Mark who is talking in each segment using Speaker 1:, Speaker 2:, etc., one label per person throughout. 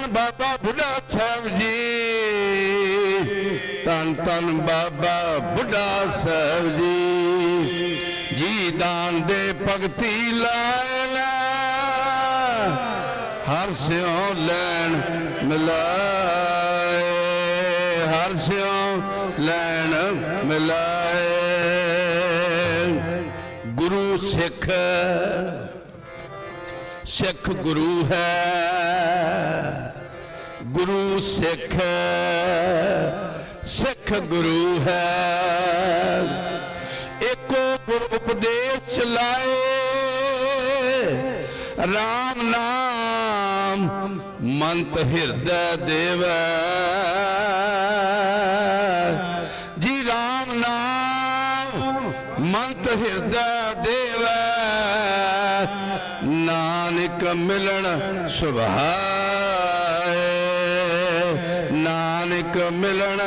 Speaker 1: ਤਨ ਬਾਬਾ ਬੁੱਢਾ ਸਾਹਿਬ ਜੀ। ਤਨ ਤਨ ਬਾਬਾ ਬੁੱਢਾ ਸਾਹਿਬ ਜੀ। ਜੀ ਦਾਨ ਦੇ ਭਗਤੀ ਲਾਇਨਾ ਹਰ ਸਿਉ ਲੈਣ ਮਿਲਾਏ। ਹਰ ਸਿਉ ਲੈਣ ਮਿਲਾਏ। ਗੁਰੂ ਸਿੱਖ ਸਿੱਖ ਗੁਰੂ ਹੈ। ਗੁਰੂ ਸਿੱਖ ਸਿੱਖ ਗੁਰੂ ਹੈ। ਇੱਕੋ ਗੁਰ ਉਪਦੇਸ਼ ਚਲਾਏ RAM ਨਾਮ ਮੰਤ ਹਿਰਦੈ ਦੇਵੈ। ਜੀ RAM ਨਾਮ ਮੰਤ ਹਿਰਦੈ ਦੇਵੈ, ਨਾਨਕ ਮਿਲਣ ਸੁਭਾਅ ਨਾਨਕ ਮਿਲਣ।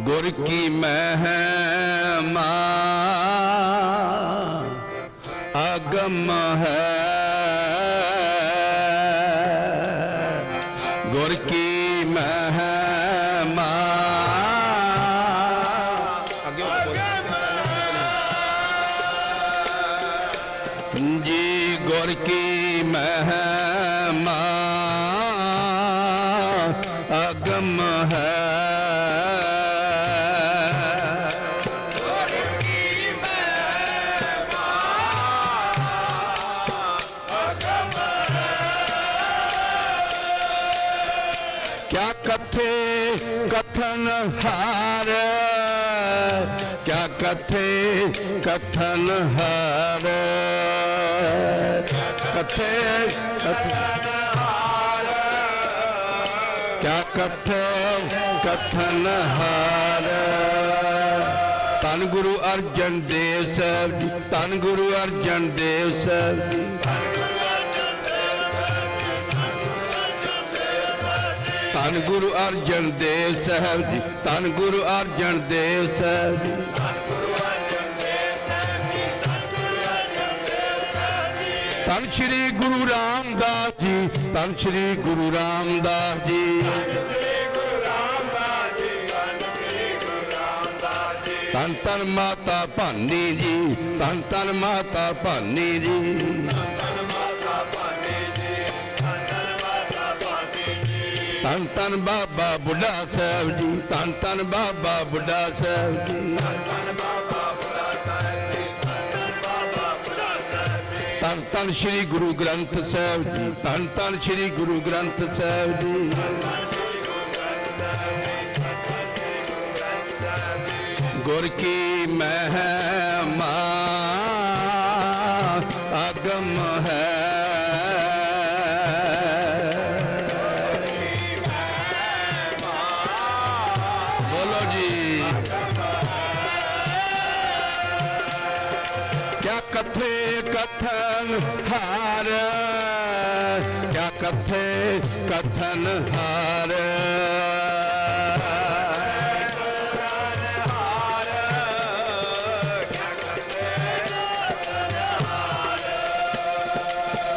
Speaker 1: ਗੁਰ ਕੀ ਮਹਿਮਾ ਅਗਮ ਹੈ। ਅਗਮ ਹੈ ਕਿਆ ਕਥੇ ਕਥਨ ਹਾਰ ਕਿਆ ਕਥੇ ਕਥਨ ਹਾਰ ਕਥੇ ਕਥਨ ਕਿਆ ਕਥੇ ਕਥਨ ਹਾਰ? ਤਨ ਗੁਰੂ ਅਰਜਨ ਦੇਵ ਸਾਹਿਬ ਜੀ ਤਨ ਗੁਰੂ ਅਰਜਨ ਦੇਵ ਸਾਹਿਬ ਜੀ। ਧੰਨ ਗੁਰੂ ਅਰਜਨ ਦੇਵ ਸਾਹਿਬ ਜੀ, ਧੰਨ ਗੁਰੂ ਅਰਜਨ ਦੇਵ ਸਾਹਿਬ ਜੀ। ਧੰਨ ਸ਼੍ਰੀ ਗੁਰੂ ਰਾਮਦਾਸ ਜੀ ਧੰਨ ਸ਼੍ਰੀ ਗੁਰੂ ਰਾਮਦਾਸ ਜੀ। ਧੰਨ ਧੰਨ ਮਾਤਾ ਭਾਨੀ ਜੀ ਧੰਨ ਧੰਨ ਮਾਤਾ ਭਾਨੀ ਜੀ। ਧੰਨ ਧੰਨ ਬਾਬਾ ਬੁੱਢਾ ਸਾਹਿਬ ਜੀ ਧੰਨ ਧੰਨ ਬਾਬਾ ਬੁੱਢਾ ਸਾਹਿਬ ਜੀ। ਧੰਨ ਧੰਨ ਸ੍ਰੀ ਗੁਰੂ ਗ੍ਰੰਥ ਸਾਹਿਬ ਜੀ ਧੰਨ ਧੰਨ ਸ੍ਰੀ ਗੁਰੂ ਗ੍ਰੰਥ ਸਾਹਿਬ ਜੀ। ਗੁਰ ਕੀ ਮਹਿਮਾ, ਅਗਮ ਹੈ ਕਥੇ ਕਥਨ ਹਾਰ।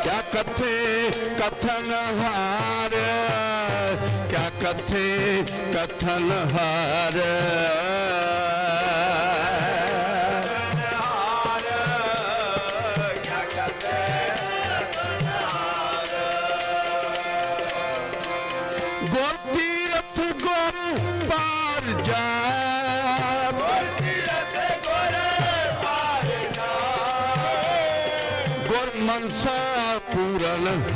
Speaker 1: ਕਿਆ ਕਥੇ ਕਥਨ ਹਾਰ? ਕਿਆ ਕਥੇ ਕਥਨ ਹਾਰ? ਗੁਰ ਤੀਰਥ ਗੁਰ ਪਾਰ ਜਾ ਗੁਰ ਮਨਸਾ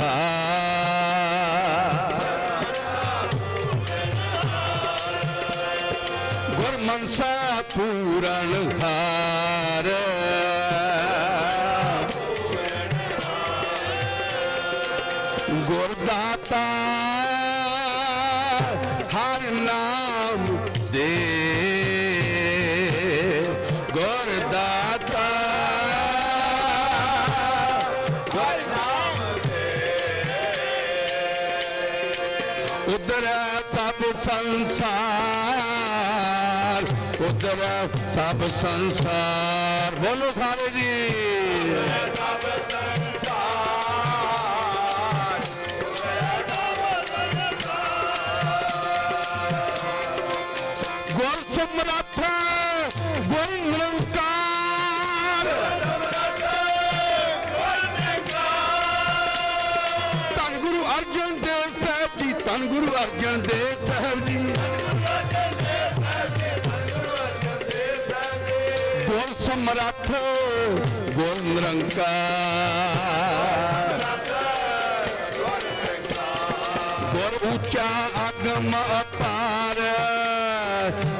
Speaker 1: ਹਾਰ। ਗੁਰ ਮਨਸਾ ਪੂਰਨ ਹਾਰ। ਉਦਮ ਸਭ ਸੰਸਾਰ। ਬੋਲੋ ਸਾਰੇ ਜੀ। ਸਭ ਸੰਸਾਰ ਗੁਰ ਸਮਰੱਥ, ਗੁਰ ਨਿਰੰਕਾਰ। ਧੰਨ ਗੁਰੂ ਅਰਜਨ ਦੇਵ ਸਾਹਿਬ ਜੀ, ਧੰਨ ਗੁਰੂ ਅਰਜਨ ਦੇਵ ਸਮਰੱਥ ਗੁਰ ਨਿਰੰਕਾਰ ਗੁਰ ਉੱਚਾ ਅਗਮ ਅਪਾਰ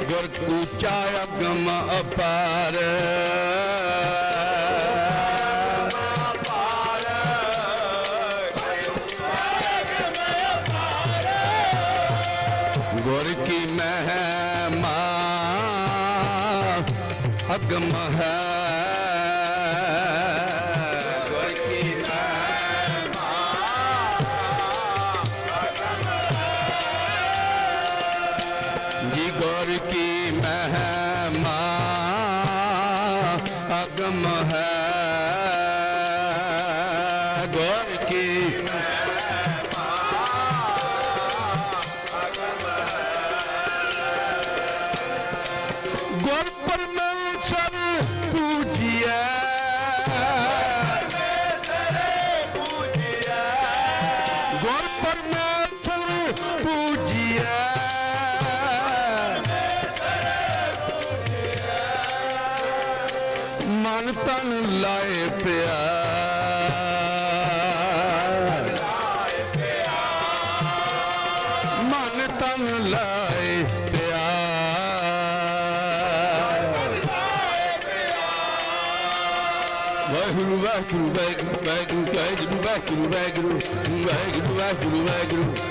Speaker 1: ਗੁਰ ਉੱਚਾ ਅਗਮ ਅਪਾਰ। حق مهاب ਲਾਏ ਪਿਆ ਮਨ ਤਨ ਲਾਏ ਪਿਆ Waheguru Waheguru Waheguru Waheguru Waheguru Waheguru Waheguru Waheguru Waheguru Waheguru.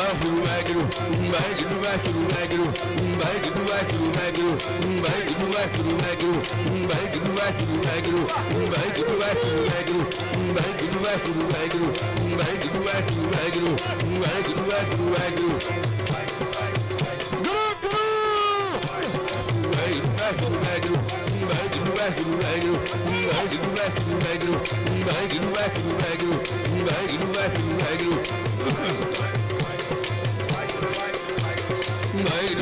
Speaker 1: Guru Guru Thank you.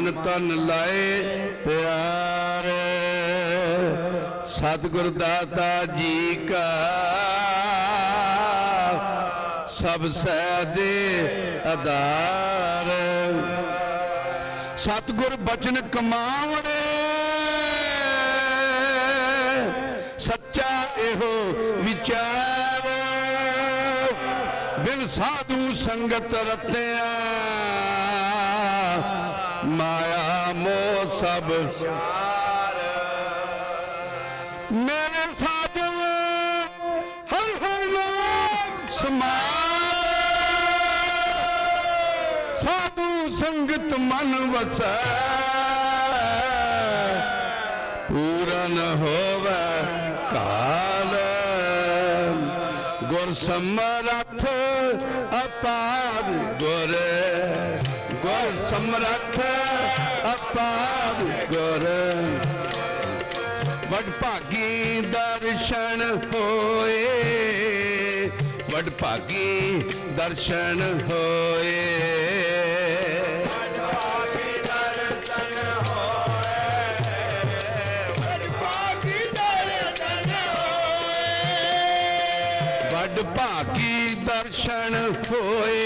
Speaker 1: ਮਨ ਤਨ ਲਾਏ ਪਿਆਰ। ਸਤਿਗੁਰ ਦਾਤਾ ਜੀ ਕਾ ਸਭ ਸੈ ਦੇ ਆਧਾਰ ਸਤਿਗੁਰ ਬਚਨ ਕਮਾਵੜੇ। ਸੱਚਾ ਇਹੋ ਵਿਚਾਰ। ਬਿਨ ਸਾਧੂ ਸੰਗਤ ਰਤਿਆ। ਸਭ ਮੇਰੇ ਸਾਜਨ ਹਰ ਹਰ ਨਾਮ ਸਮਾਰ ਸਾਧੂ ਸੰਗਤ ਮਨ ਵਸੈ। ਪੂਰਨ ਹੋਵੇ ਕਾਲ। ਗੁਰ ਸਮਰੱਥ ਅਪਾਰ ਗੁਰ। ਗੁਰ ਸਮਰੱਥ ਭਾਗੀ ਦਰਸ਼ਨ ਹੋਏ, ਵਡ ਭਾਗੀ ਦਰਸ਼ਨ ਹੋਏ। ਵਡ ਭਾਗੀ ਦਰਸ਼ਨ ਹੋਏ,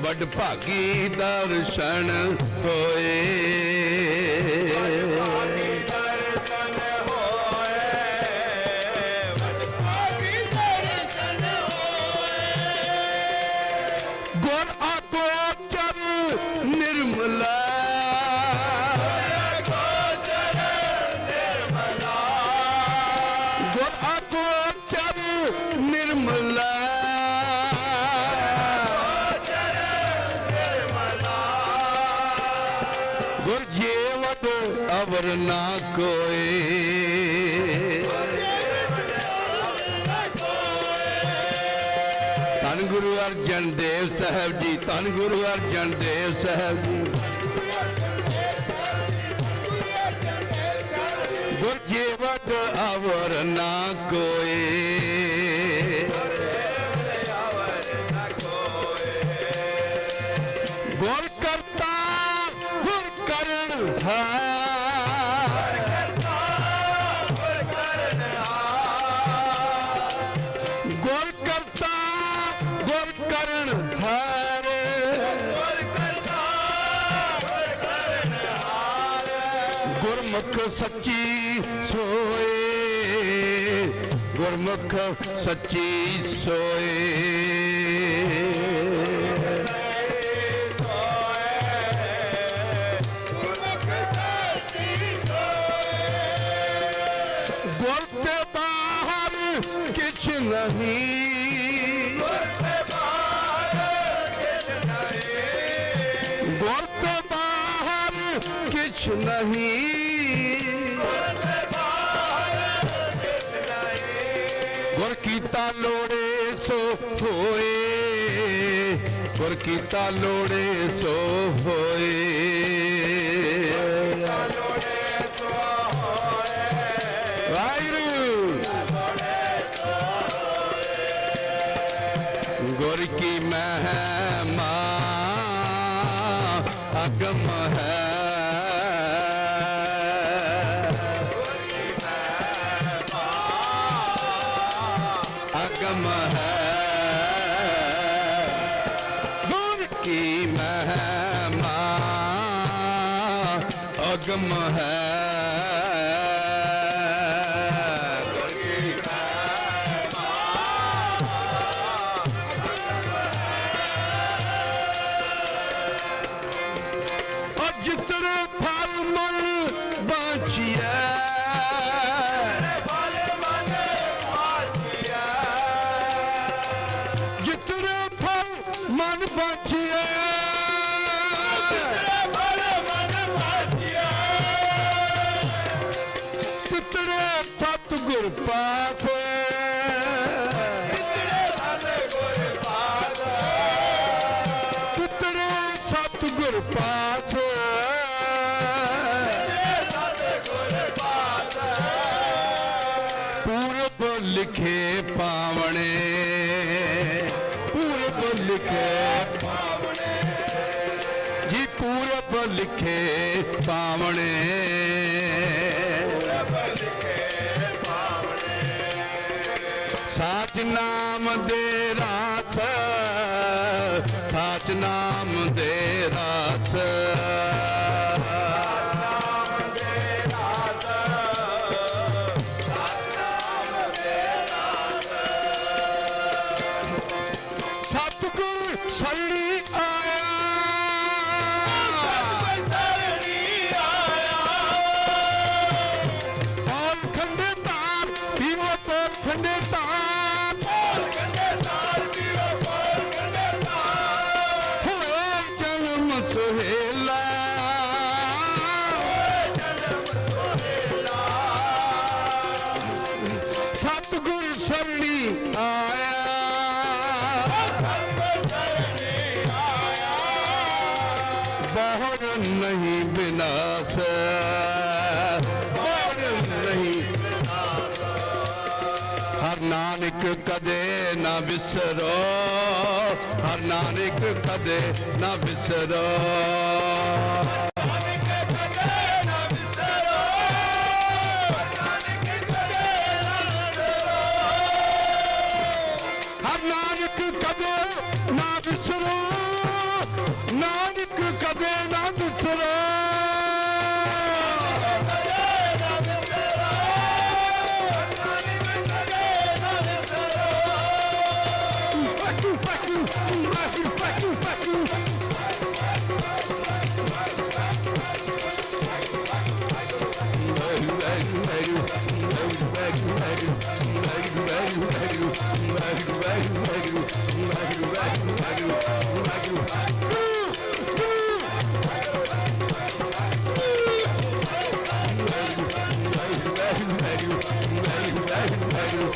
Speaker 1: ਵਡ ਭਾਗੀ ਦਰਸ਼ਨ ਹੋਏ। ਧੰਨ ਗੁਰੂ ਅਰਜਨ ਦੇਵ ਸਾਹਿਬ ਜੀ, ਧੰਨ ਗੁਰੂ ਅਰਜਨ ਦੇਵ ਸਾਹਿਬ ਜੀ। ਗੁਰ ਜੀਵਤ ਅਵਰ ਨਾ ਕੋਈ। ਗੁਰਮੁਖ ਸੱਚੀ ਸੋਏ, ਗੁਰਮੁਖ ਸੱਚੀ ਸੋਏ। ਗੁਰ ਬਾਹਰ ਕਿਛ ਨਹੀਂ। ਗੁਰ ਤੇ ਬਾਹਰ ਕਿਛ ਨਹੀਂ। ਕੀਤਾ ਲੋੜੇ, ਸੋ ਹੋਏ। ਗੁਰ ਕੀਤਾ ਲੋੜੇ, ਸੋ ਹੋਏ। ਵਾਹਿਗੁਰੂ। ਗੁਰ ਕੀ ਮਹਿਮਾ, ਅਗਮ ਹੈ। ਅਗਮ ਹੈ कृपा से। कितने सतगुर पास पूर्व लिखे पावने। पूर्व लिखे जी पूर्व लिखे पावने। नाम तेरा ਕਦੇ ਨਾ ਵਿਸਰੋ ਹਰ ਨਾਨਕ ਕਦੇ ਨਾ ਵਿਸਰੋ।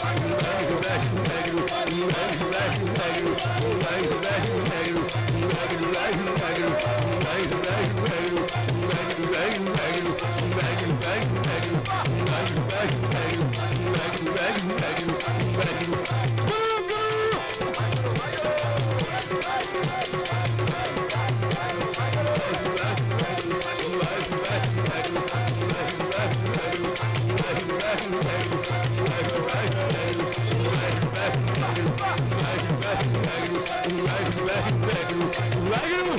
Speaker 1: Thank you. ਵਾਹਿਗੁਰੂ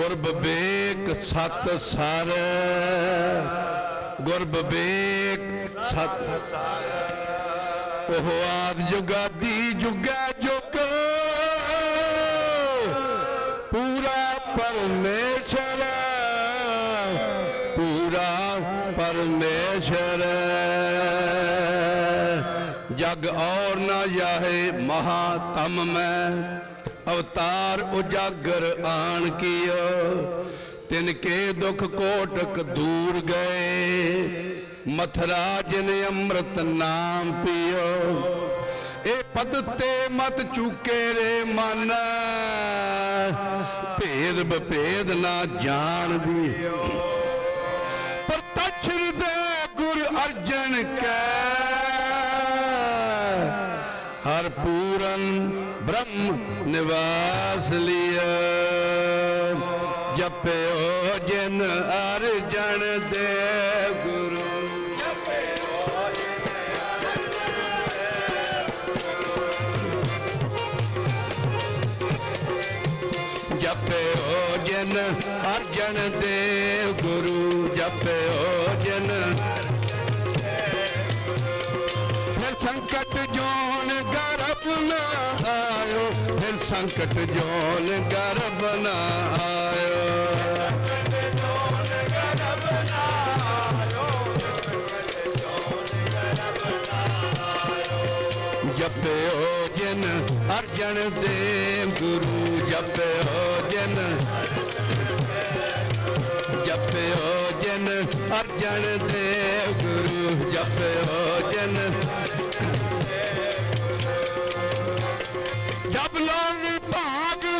Speaker 1: ਗੁਰ ਬਵੇਕ ਸਤ ਸਰ ਗੁਰ ਬਵੇਕ ਸਤ ਉਹ ਆਦ ਜੁਗਾਦੀ ਜੁਗਾ ਜੁਗ ਪੂਰਾ ਪਰਮੇਸ਼ਰ ਪੂਰਾ ਪਰਮੇਸ਼ਰ ਜਗ ਔਰ ਨਾ ਜਾਹੇ ਮਹਾਤਮ ਮੈਂ ਅਵਤਾਰ ਉਜਾਗਰ ਆਣ ਕੀਓ ਤਿਨ ਕੇ ਦੁਖ ਕੋਟਕ ਦੂਰ ਗਏ। ਮਥਰਾ ਜਿਨ ਅੰਮ੍ਰਿਤ ਨਾਮ ਪੀਓ ਇਹ ਪਦ ਤੇ ਮਤ ਚੁਕੇ ਰੇ ਮਨ। ਭੇਦ ਬਭੇਦ ਨਾ ਜਾਣ ਵੀ ਪ੍ਰਤੱਛ ਹਿਰਦੈ ਗੁਰ ਅਰਜਨ ਕੈ। ਹਰ ਪੂਰਨ ਨਿਵਾਸ ਲਿਆ। ਜਪਿਓ ਜਿਨ ਅਰਜਨ ਦੇ ਗੁਰੂ। ਜਪਿਓ ਜਿਨ ਅਰਜਨ ਦੇਵ ਗੁਰੂ। ਜਪਿਓ ਜਿਨ ਸੰਕਟ ਜੋਨ ਗਰਭ ਨਾ ਸੰਕਟ ਜੋਨ ਗਰਭ ਨਾ ਆਇਓ ਜਪਿਓ ਜਨ ਅਰਜਨ ਦੇਵ ਗੁਰੂ, ਜਪਿਓ ਜਿਨ ਜਪਿਓ ਜਿਨ ਅਰਜਨ ਦੇਵ ਗੁਰੂ, ਜਪਿਓ ਜਿਨ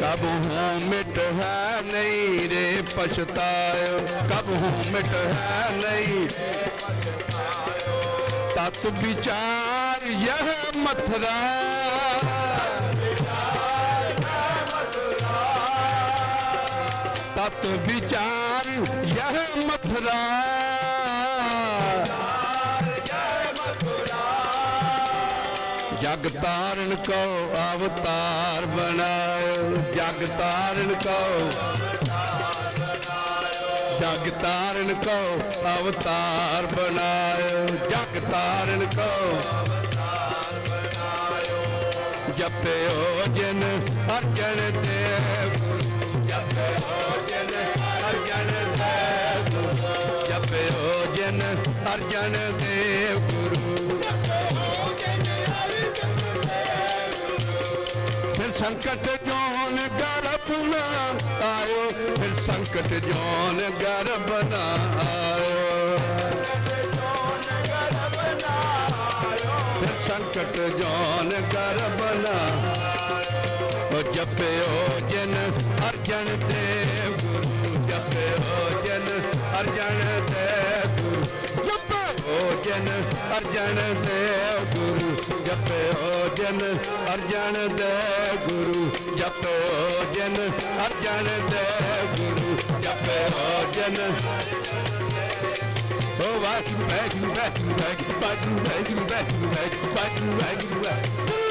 Speaker 1: कब हूँ मिट है नहीं रे पछतायो कब हूँ मिट है नहीं तत् विचार यह मथुरा तत् विचार यह मथुरा ਜਗ ਤਾਰਨ ਕੋ ਅਵਤਾਰ ਬਣਾਇਓ, ਜਗ ਤਾਰਨ ਕੋ ਜਗ ਤਾਰਨ ਕੋ ਅਵਤਾਰ ਬਣਾਇਓ, ਜਗ ਤਾਰਨ ਕੋ ਜਪਿਓ ਜਨ ਅਰਜਨ ਤੇ ਜਪਿਓ ਜਨ ਅਰਜਨ ਤੇ ਜਪਿਓ ਜਨ ਅਰਜਨ ਦੇਵ। ਸੰਕਟ ਜੋਨ ਗਰਭ ਨਾ ਆਇਓ, ਫਿਰ ਸੰਕਟ ਜੋਨ ਗਰਭ ਨਾ ਆਇਓ। ਫਿਰ ਸੰਕਟ ਜੋਨ ਗਰਭ ਨਾ ਉਹ ਜਪਿਓ ਜਨ ਅਰਜਨ ਤੇ ਗੁਰੂ ਜਪਿਓ ਜਨ ਅਰਜਨ ਜਨ ਅਰਜਨ ਦੇ ਗੁਰੂ ਜਪਿਓ ਜਨ ਅਰਜਨ ਦੇ ਗੁਰੂ ਜਪਿਓ ਜਨ ਅਰਜਨ ਦੇ ਗੁਰੂ ਜਪਿਓ ਜਨ ਓ ਵਾਹਿਗੁਰੂ ਵਾਹਿਗੁਰੂ ਵਾਹਿਗੁਰੂ ਵਾਹਿਗੁਰੂ ਵਾਹਿਗੁਰੂ ਵਾਹਿਗੁਰੂ ਵਾਹਿਗੁਰੂ ਵਾਹਿਗੁਰੂ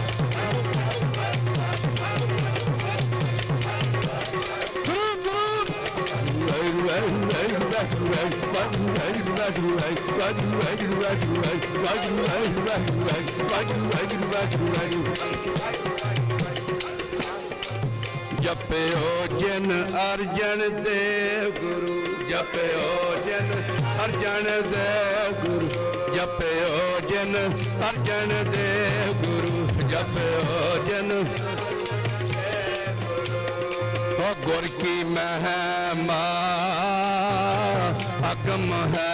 Speaker 1: ਜਪਿਓ ਜਨ ਅਰਜਨ ਦੇਵ ਗੁਰੂ, ਜਪਿਓ ਜਨ ਅਰਜਨ ਦੇਵ ਗੁਰੂ, ਜਪਿਓ ਜਨ ਅਰਜਨ ਦੇਵ ਗੁਰੂ, ਜਪਿਓ ਜਨ गुर की महिमा अकम है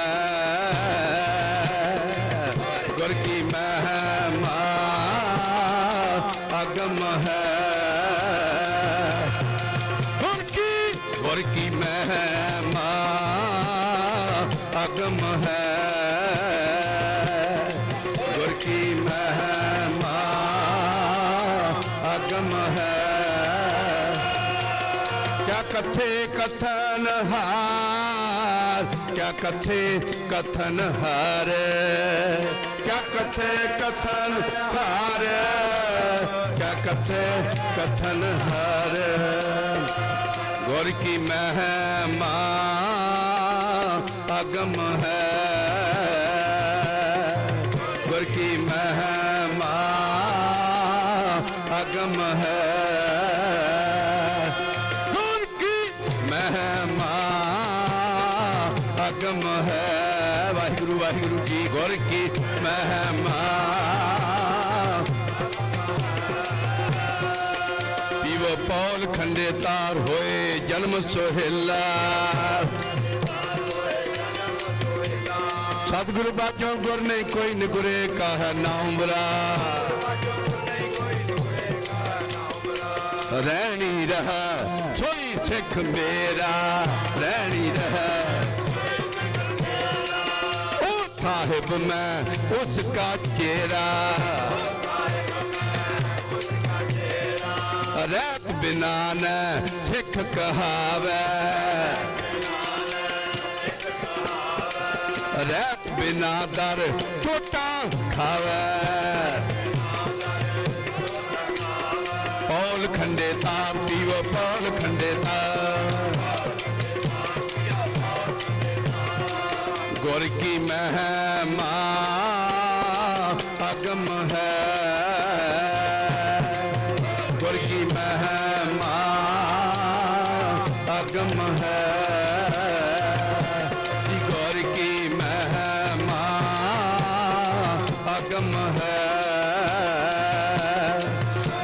Speaker 1: ਕਥਨ ਹਾਰ। ਕਿਆ ਕਥੇ ਕਥਨ ਹਾਰ? ਕਿਆ ਕਥੇ ਕਥਨ ਹਾਰ? ਕਿਆ ਕਥੇ ਕਥਨ ਹਾਰ? ਗੁਰ ਕੀ ਮਹਿਮਾ ਅਗਮ ਹੈ। ਪੌਲ ਤਾਰ ਹੋਏ ਜਨਮ ਸੋਹਿਲਾ। ਸਤਿਗੁਰੂ ਬਾਝੋਂ ਗੁਰ ਨਹੀਂ ਕੋਈ ਨਿਗੁਰੇ ਕਾਹ ਨਾਮ ਬਰਾ ਰਹਿਣੀ ਰਹਾ ਸੋਈ ਸਿੱਖ ਮੇਰਾ, ਰਹਿਣੀ ਰਹਾ। ਉਹ ਸਾਹਿਬ ਮੈਂ, ਉਸ ਕਾ ਚੇਰਾ। रैप बिना न सिख कहावे। रैप बिना दर चोटा खावे। पौल खंडे था पीव, पौल खंडे था गुर की महमा ਅਗਮ ਹੈ।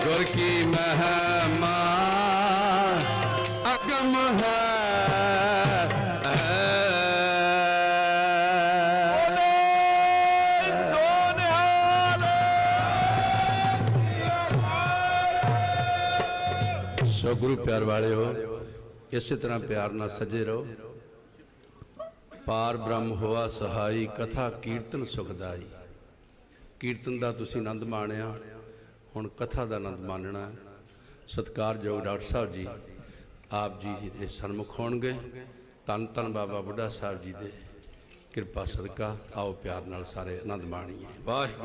Speaker 1: ਗੁਰ ਕੀ ਮਹਿਮਾ ਅਗਮ ਹੈ। ਸੋ ਗੁਰੂ ਪਿਆਰ ਵਾਲਿਓ ਇਸੇ ਤਰ੍ਹਾਂ ਪਿਆਰ ਨਾਲ ਸਜੇ ਰਹੋ। ਪਾਰ ਬ੍ਰਹਮ ਹੋਆ ਸਹਾਈ ਕਥਾ ਕੀਰਤਨ ਸੁਖਦਾਈ ਕੀਰਤਨ ਦਾ ਤੁਸੀਂ ਆਨੰਦ ਮਾਣਿਆ। ਹੁਣ ਕਥਾ ਦਾ ਆਨੰਦ ਮਾਣਨਾ ਹੈ। ਸਤਿਕਾਰਯੋਗ ਡਾਕਟਰ ਸਾਹਿਬ ਜੀ, ਆਪ ਜੀ ਦੇ ਸਨਮੁਖ ਹੋਣਗੇ। ਤਨ ਤਨ ਬਾਬਾ ਬੁੱਢਾ ਸਾਹਿਬ ਜੀ ਦੇ ਕਿਰਪਾ ਸਦਕਾ। ਆਓ ਪਿਆਰ ਨਾਲ ਸਾਰੇ ਆਨੰਦ ਮਾਣੀਏ। ਵਾਹਿਗੁਰੂ